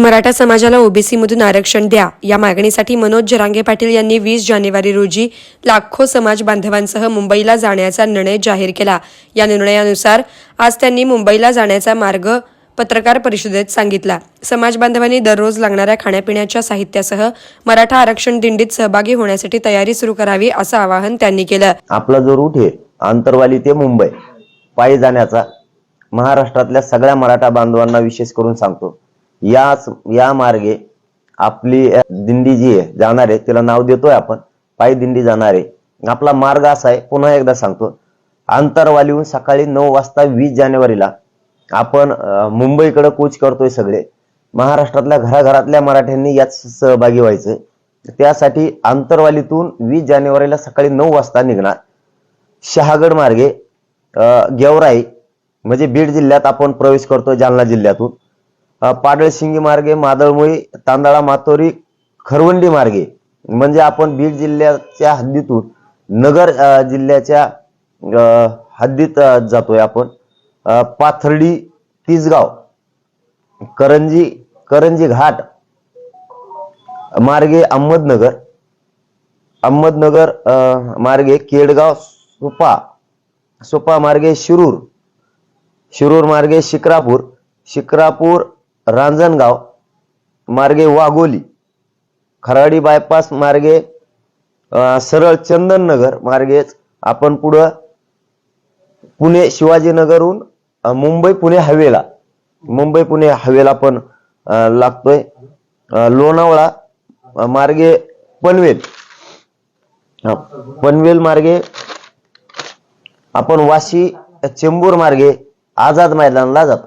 मराठा समाजाला ओबीसीमधून आरक्षण द्या. या मागणीसाठी मनोज जरांगे पाटील यांनी वीस जानेवारी रोजी लाखो समाज बांधवांसह मुंबईला जाण्याचा निर्णय जाहीर केला. या निर्णयानुसार आज त्यांनी मुंबईला जाण्याचा मार्ग पत्रकार परिषदेत सांगितला. समाज बांधवांनी दररोज लागणाऱ्या खाण्यापिण्याच्या साहित्यासह मराठा आरक्षण दिंडीत सहभागी होण्यासाठी तयारी सुरू करावी असं आवाहन त्यांनी केलं. आपला जो रूट आहे आंतरवाली ते मुंबई पायी जाण्याचा महाराष्ट्रातल्या सगळ्या मराठा बांधवांना विशेष करून सांगतो. याच या मार्गे आपली दिंडी जी आहे जाणार आहे तिला नाव देतोय आपण पायी दिंडी जाणार. आहे आपला मार्ग असा आहे पुन्हा एकदा सांगतो. आंतरवालीहून सकाळी नऊ वाजता वीस जानेवारीला आपण मुंबईकडे कूच करतोय सगळे. महाराष्ट्रातल्या घराघरातल्या मराठ्यांनी यात सहभागी व्हायचं. त्यासाठी आंतरवालीतून वीस जानेवारीला सकाळी नऊ वाजता निघणार. शहागड मार्गे गेवराई म्हणजे बीड जिल्ह्यात आपण प्रवेश करतो जालना जिल्ह्यातून. अ, पाडळशिंगी मार्गे मादळमुळी तांदळा मातोरी खरवंडी मार्गे. म्हणजे आपण बीड जिल्ह्याच्या हद्दीतून नगर जिल्ह्याच्या हद्दीत जातोय आपण. पाथर्डी तिसगाव करंजी करंजी घाट मार्गे अहमदनगर अहमदनगर मार्गे केडगाव सुपा सुपा मार्गे शिरूर शिरूर मार्गे शिक्रापूर शिक्रापूर रांजणगाव मार्गे वाघोली खराडी बायपास मार्गे सरळ चंदननगर मार्गेच आपण पुढं पुणे शिवाजीनगरहून मुंबई पुणे हवेला मुंबई पुणे हवेला पण लागतोय. लोणावळा मार्गे पनवेल. पनवेल मार्गे आपण वाशी चेंबूर मार्गे आझाद मैदानला जातो.